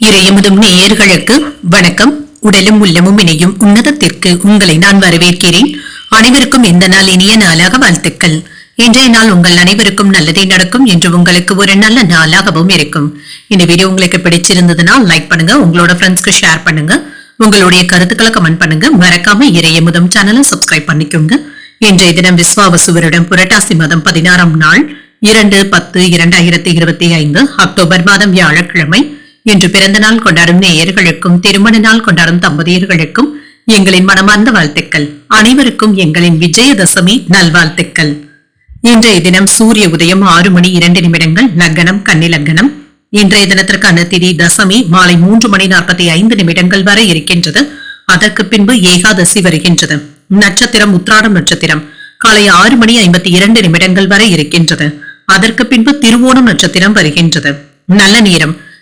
இறையமுதும் நேயர்களுக்கு வணக்கம். உடலும் உள்ளமும் இணையும் உன்னதத்திற்கு உங்களை நான் வரவேற்கிறேன். அனைவருக்கும் இந்த நாள் இனிய நாளாக வாழ்த்துக்கள். இன்றைய நாள் உங்கள் அனைவருக்கும் நல்லதே நடக்கும் என்று உங்களுக்கு ஒரு நல்ல நாளாகவும் இருக்கும். இந்த வீடியோ உங்களுக்கு பிடிச்சிருந்ததுன்னா லைக் பண்ணுங்க உங்களோட ஃப்ரெண்ட்ஸ்க்கு ஷேர் பண்ணுங்க. உங்களுடைய கருத்துக்களை கமெண்ட் பண்ணுங்க. மறக்காம இறையமுதம் சேனலை சப்ஸ்கிரைப் பண்ணிக்கோங்க. இன்றைய தினம் விஸ்வாவசுவரிடம் புரட்டாசி மாதம் பதினாறாம் நாள் இரண்டு பத்து இரண்டாயிரத்தி இருபத்தி ஐந்து அக்டோபர் மாதம் வியாழக்கிழமை இன்று பிறந்த நாள் கொண்டாடும் நேயர்களுக்கும் திருமண நாள் கொண்டாடும் தம்பதியர்களுக்கும் எங்களின் மனமார்ந்த வாழ்த்துக்கள். அனைவருக்கும் எங்களின் விஜயதசமி நல்வாழ்த்துக்கள். இன்றைய தினம் சூரிய உதயம் ஆறு மணி இரண்டு நிமிடங்கள் லக்னம் கன்னி லக்னம். இன்றைய தினத்திற்கான திதி தசமி மாலை மூன்று மணி நாற்பத்தி ஐந்து நிமிடங்கள் வரை இருக்கின்றது. அதற்கு பின்பு ஏகாதசி வருகின்றது. நட்சத்திரம் உத்ராடம் நட்சத்திரம். காலை ஆறு மணி ஐம்பத்தி இரண்டு நிமிடங்கள் வரை இருக்கின்றது. அதற்கு பின்பு திருவோணம் நட்சத்திரம் வருகின்றது. நல்ல நேரம்.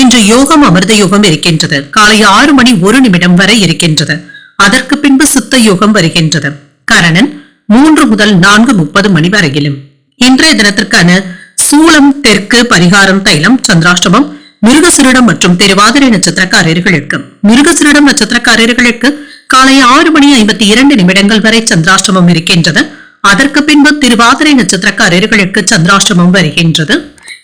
இன்று யோகம் அமிர்த யோகம் இருக்கின்றது. காலை ஆறு மணி ஒரு நிமிடம் வரை இருக்கின்றது. அதற்கு பின்பு சித்த யோகம் வருகின்றது. கரணன் மூன்று முதல் நான்கு முப்பது மணி வரையிலும். இன்றைய தினத்திற்கான சூளம் தெற்கு பரிகாரம் தைலம் சந்திராஷ்டமம் மிருகசிருடம் மற்றும் திருவாதிரை நட்சத்திரக்காரர்களுக்கு. மிருகசிருடம் நட்சத்திரக்காரர்களுக்கு காலை ஆறு மணி ஐம்பத்தி இரண்டு நிமிடங்கள் வரை சந்திராஷ்டமம் இருக்கின்றது. அதற்கு பின்பு திருவாதிரை நட்சத்திரக்காரர்களுக்கு சந்திராஷ்டமம் வருகின்றது.